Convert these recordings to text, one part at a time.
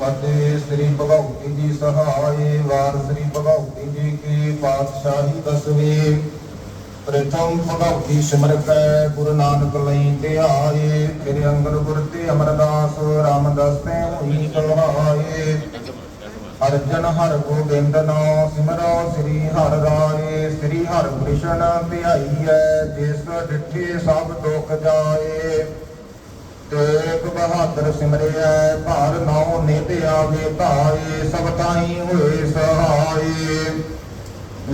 ਫਤਿਹ ਸ੍ਰੀ ਭਗਵਤੀ ਜੀ ਸਹਾਏ ਵਾਰ ਸ੍ਰੀ ਭਗਵਤੀ ਜੀ ਕੀ ਪਾਤਸ਼ਾਹੀ ਦਸਵੇਂ। ਪ੍ਰਥਮ ਭਗਵਤੀ ਸਿਮਰ ਗੁਰੂ ਨਾਨਕ ਲਈ ਧਿਆਏ। ਤੇਰੇ ਅੰਗਨ ਗੁਰ ਤੇ ਅਮਰਦਾਸ ਰਾਮਦਾਸ ਤੇ ਹੋਈ ਕਲਹਾਏ ਅਰਜਨ ਹਰ ਗੋਬਿੰਦ ਨਾਮ ਸਿਮਰੋ, ਸ੍ਰੀ ਹਰਿ ਰਾਏ। ਸ੍ਰੀ ਹਰਿ ਕ੍ਰਿਸ਼ਨ ਧਿਆਈਐ ਜਿਸ ਡਿਠੇ ਸਭ ਦੁਖ ਜਾਏ। ਤੇਗ ਬਹਾਦਰ ਸਿਮਰਿਐ, ਭਾਰ ਨਾਉ ਨਿਤ ਆਵੇ ਧਾਏ, ਸਭ ਤਾਈ ਹੋਏ ਸਹਾਈ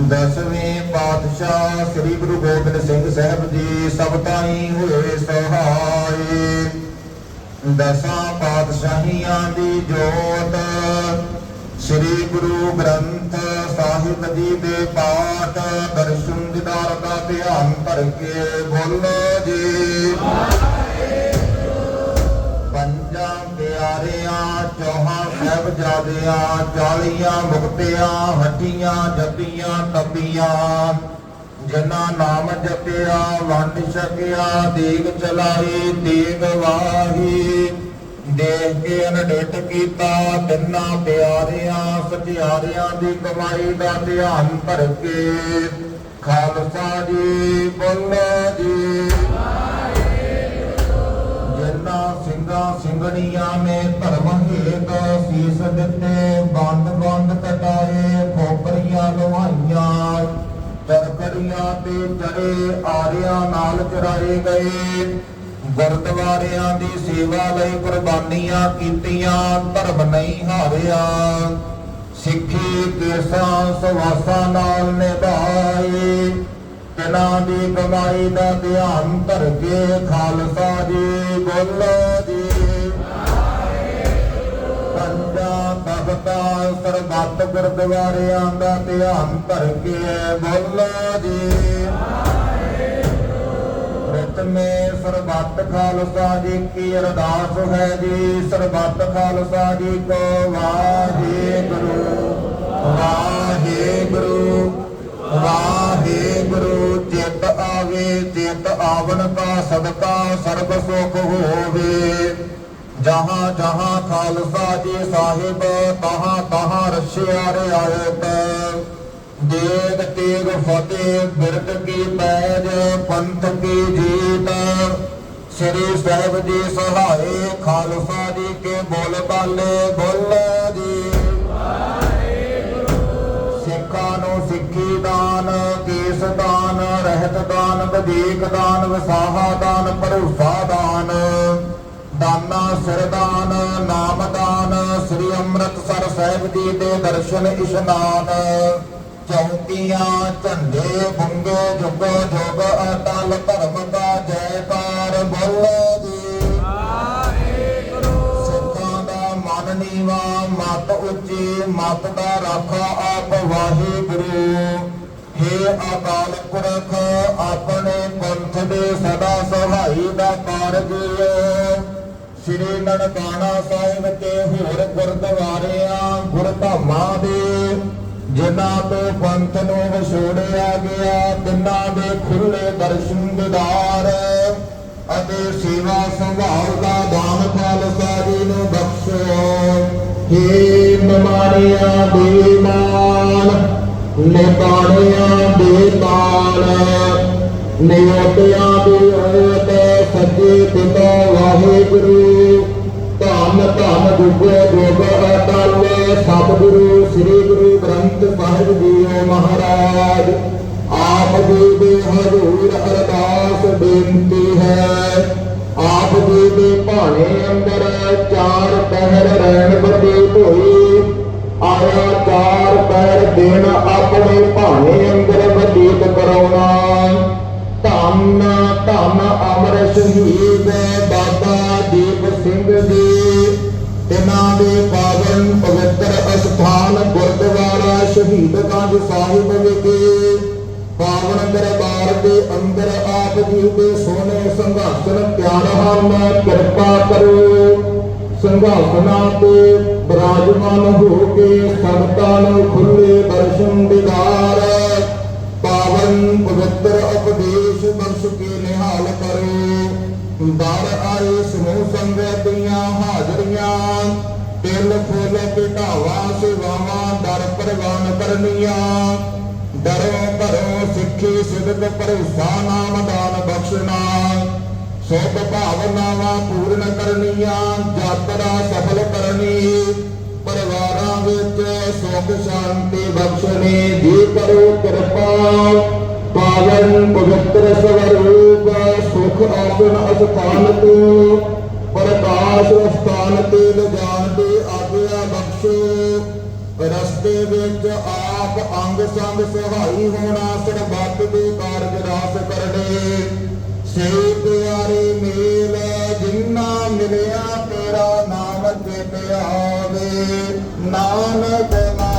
ਦਸਵੇਂ ਪਾਤਸ਼ਾਹ ਸ੍ਰੀ ਗੁਰੂ ਗੋਬਿੰਦ ਸਿੰਘ ਸਾਹਿਬ ਜੀ, ਸਭ ਤਾਈ ਹੋਏ ਸਹਾਈ ਦਸਾਂ ਪਾਤਸ਼ਾਹੀਆਂ ਦੀ ਜੋਤ, ਸ੍ਰੀ ਗੁਰੂ ਗ੍ਰੰਥ ਸਾਹਿਬ ਜੀ ਦੇ ਪਾਠ, ਦਰਸ਼ਨ ਦਿਦਾਰ ਦਾ ਧਿਆਨ ਧਰ ਕੇ ਬੋਲੋ ਜੀ। ਪੰਜਾਂ ਪਿਆਰਿਆਂ, ਚੌਹਾਂ ਸਾਹਿਬਜ਼ਾਦਿਆਂ, ਚਾਲੀਆਂ ਮੁਕਤਿਆਂ ਹੱਟੀਆਂ ਜੱਪੀਆਂ ਤਪੀਆਂ ਜਿਨ੍ਹਾਂ ਨਾਮ ਜਪਿਆ, ਵੰਡ ਛਕਿਆ, ਦੇਗ ਚਲਾਈ ਦੇਗ ਵਾਹੀ। ਦੇਖ ਕੇ ਅਨਡਿਟ ਕੀਤਾ, ਤਿੰਨਾਂ ਪਿਆਰਿਆਂ ਸਚਿਆਰਿਆਂ ਦੀ ਕਮਾਈ ਦਾ ਧਿਆਨ ਭਰ ਕੇ। ਖਾਲਸਾ ਜੀ, ਬੋਲੋ ਜੀ। ਸਿੰਘਣੀਆਂ ਨੇ ਧਰਮ ਹੇਤ ਸੀਸ ਦਿੱਤੇ, ਬੰਦ ਬੰਦ ਕਟਾਏ ਖੋਪਰੀਆਂ ਲੁਹਾਈਆਂ। ਚਰਕਰੀਆਂ ਤੇ ਚੜੇ ਆਰਿਆਂ ਨਾਲ ਚਰਾਏ ਗਏ। ਗੁਰਦੁਆਰਿਆਂ ਦੀ ਸੇਵਾ ਲਈ ਕੁਰਬਾਨੀਆਂ ਕੀਤੀਆਂ, ਧਰਮ ਨਹੀਂ ਹਾਰਿਆ। ਸਿੱਖੀ ਕੇਸਾਂ ਸਵਾਸਾਂ ਨਾਲ ਨਿਭਾਏ। ਤਿਨਾਂ ਦੀ ਕਮਾਈ ਦਾ ਧਿਆਨ ਧਰ ਕੇ ਖਾਲਸਾ ਜੀ ਬੋਲੋ। ਜੀ ਸਰਬੱਤ ਗੁਰਦੁਆਰਿਆਂ ਦਾ ਧਿਆਨ ਧਰ ਕੇ ਬੋਲੋ ਜੀ। ਪ੍ਰਥਮੇ ਸਰਬੱਤ ਖਾਲਸਾ ਜੀ ਕੀ ਅਰਦਾਸ ਹੈ ਜੀ। ਸਰਬੱਤ ਖਾਲਸਾ ਜੀ ਕੋ ਵਾਹਿਗੁਰੂ ਵਾਹਿਗੁਰੂ ਵਾਹਿਗੁਰੂ। ਚਿਤ ਆਵੇ ਚਿਤ ਆਵਨ ਕਾ ਸਦਕਾ ਸਰਬ ਸੁਖ ਹੋਵੇ। ਜਹਾਂ ਜਹਾਂ ਖਾਲਸਾ ਜੀ ਸਾਹਿਬ, ਤਹਾਂ ਤਹਾਂ ਰਸ਼ਿਆ ਰਿਆਇਤ ਦੇਗ ਤੇਗ ਫਤਿਹ ਬਿਰਦ ਕੀ ਪੈਜ, ਪੰਥ ਕੀ ਜੀਤ। ਸ੍ਰੀ ਸਾਹਿਬ ਜੀ ਸਹਾਏ ਖਾਲਸਾ ਜੀ ਕੇ ਬੋਲ ਬਾਲੇ, ਬੋਲੋ ਜੀ। ਸਿੱਖਾਂ ਨੂੰ ਸਿੱਖੀ ਦਾਨ, ਕੇਸ ਦਾਨ, ਰਹਿਤ ਦਾਨ, ਵਧੇਕ ਦਾਨ, ਵਸਾਹਾ ਦਾਨ, ਭਰੂਸਾ ਸਰਦਾਨ, ਨਾਮਦਾਨ, ਸ੍ਰੀ ਅੰਮ੍ਰਿਤਸਰ ਸਾਹਿਬ ਜੀ ਦੇ ਦਰਸ਼ਨ ਇਸ਼ਨਾਨ। ਚੌਕੀਆਂ, ਝੰਡੇ, ਬੁੰਗੇ, ਜੁਗ ਜੁਗ, ਅਟਲ ਧਰਮ ਦਾ ਜੈਕਾਰ ਬੋਲੋ ਜੀ। ਸਿੱਖਾਂ ਦਾ ਮਨ ਨੀਵਾ, ਮਤ ਉੱਚੀ, ਮਤ ਦਾ ਰਾਖਾ ਆਪ ਵਾਹਿਗੁਰੂ। ਹੇ ਅਕਾਲ ਪੁਰਖ, ਆਪਣੇ ਪੰਥ ਦੇ ਸਦਾ ਸਹਾਈ ਦਾ ਕਾਰਜ। ਸ੍ਰੀ ਨਨਕਾਣਾ ਸਾਹਿਬ ਤੇ ਹੋਰ ਗੁਰਦੁਆਰਿਆਂ ਗੁਰਧਾਮਾਂ ਦੇ, ਜਿਨ੍ਹਾਂ ਤੋਂ ਪੰਥ ਨੂੰ ਵਿਛੋੜਿਆ ਗਿਆ, ਤਿੰਨਾਂ ਦੇ ਖੁੱਲੇ ਦਰਸ਼ਨ ਦਿਦਾਰ ਅਤੇ ਸੇਵਾ ਸੰਭਾਲ ਦਾ ਦਾਨ ਖਾਲਸਾ ਜੀ ਨੂੰ ਬਖਸ਼ੋ ਹੇ ਬਿਮਾਰੀਆਂ ਦੇ ਮਾਲ ਨਿਬਾਣਿਆਂ ਦੇ ਤਾਲ ਨਿਯੋਟਿਆਂ ਦੀ ਓਟ ਸੱਜੇ ਪਿਤਾ ਵਾਹਿਗੁਰੂ, ਧੰਨ ਧੰਨ ਗੁਗੇ ਗੋਗ ਅਟਾਲੇ ਸਤਿਗੁਰੂ, ਸ੍ਰੀ ਗੁਰੂ ਗ੍ਰੰਥ ਸਾਹਿਬ ਜੀ ਮਹਾਰਾਜ। ਆਪ ਜੀ ਦੇ ਹਜ਼ੂਰ ਅਰਦਾਸ ਬੇਨਤੀ ਹੈ। ਆਪ ਜੀ ਦੇ ਭਾਣੇ ਅੰਦਰ ਚਾਰ ਪਹਿਰ ਰਹਿਣ ਬਤੀਤ ਹੋਈ ਆਇਆ ਚਾਰ ਪਹਿਰ ਦੇਣ ਆਪਣੇ ਭਾਣੇ ਅੰਦਰ ਬਤੀਤ ਕਰਾਉਣਾ। ਧੰਨ ਧੰਨ ਅਮਰ ਸ਼ਹੀਦ ਬਾਬਾ ਦੀਪ ਸਿੰਘ ਜੀ। ਤਿਨਾਂ ਦੇ ਪਾਵਨ ਪਵਿੱਤਰ ਅਸਥਾਨ ਗੁਰਦੁਆਰਾ ਸ਼ਹੀਦਗੰਜ ਸਾਹਿਬ ਵਿਖੇ। ਪਾਵਨ ਦਰਬਾਰ ਦੇ ਅੰਦਰ ਆਪ ਜੀ ਦੇ ਸੋਹਣੇ ਸੰਘਾਸਨ ਪਿਆਰ ਹਨ। ਕਿਰਪਾ ਕਰੋ ਸੰਘਾਸਨਾਂ ਤੇ ਬਰਾਜਮਾਨ ਹੋ ਕੇ ਸੰਗਤਾਂ ਨੂੰ ਖੁੱਲੇ ਦਰਸ਼ਨ ਦਿਦਾਰ ਪਾਵਨ ਪਵਿੱਤਰ ਉਪਦੇਸ਼ ਕਰੋ ਦਰ ਆਏ ਸਮੂਹ ਸੰਗਤ ਦੀਆਂ ਹਾਜ਼ਰੀਆਂ। ਤੇ ਫੁੱਲ ਘਟਾਵਾ ਸੇਵਾਵਾਂ, ਦਰ ਪ੍ਰਵਾਨ ਕਰਨੀਆਂ। ਡਰੋ ਭਰੋ ਸਿੱਖੀ ਸਿਦਕ ਭਰੋਸਾ, ਨਾਮ ਦਾਨ ਬਖਸ਼ਣਾ। ਸੁਭ ਭਾਵਨਾਵਾਂ ਪੂਰਨ ਕਰਨੀਆਂ, ਯਾਤਰਾ ਸਫਲ ਕਰਨੀ। ਪਰਿਵਾਰਾਂ ਵਿੱਚ ਸੁਖ ਸ਼ਾਂਤੀ ਬਖਸ਼ਣੀ ਜੀ ਕਰੋ ਕਿਰਪਾ। ਪਾਵਨ ਪਵਿੱਤਰ ਸਵਰੂਪ, ਸੁਖ ਆਸਨ ਅਸਥਾਨ ਤੂੰ ਪ੍ਰਕਾਸ਼ ਸਥਾਨ ਤੇ ਲਿਜਾਣ ਦੀ ਆਗਿਆ ਬਖਸ਼ੋ। ਰਸਤੇ ਵਿੱਚ ਆਪ ਅੰਗ ਸੰਗ ਸਹਾਈ ਹੋਣਾ ਸਰਬੱਤ ਦੇ ਕਾਰਜ ਰਾਸ ਕਰਨੇ। ਸੇ ਪਿਆਰੇ ਮੇਲ, ਜਿੰਨਾ ਮਿਲਿਆ ਤੇਰਾ ਨਾਮ ਚੇਤੇ ਆਵੇ ਨਾਨਕ ਨਾਮ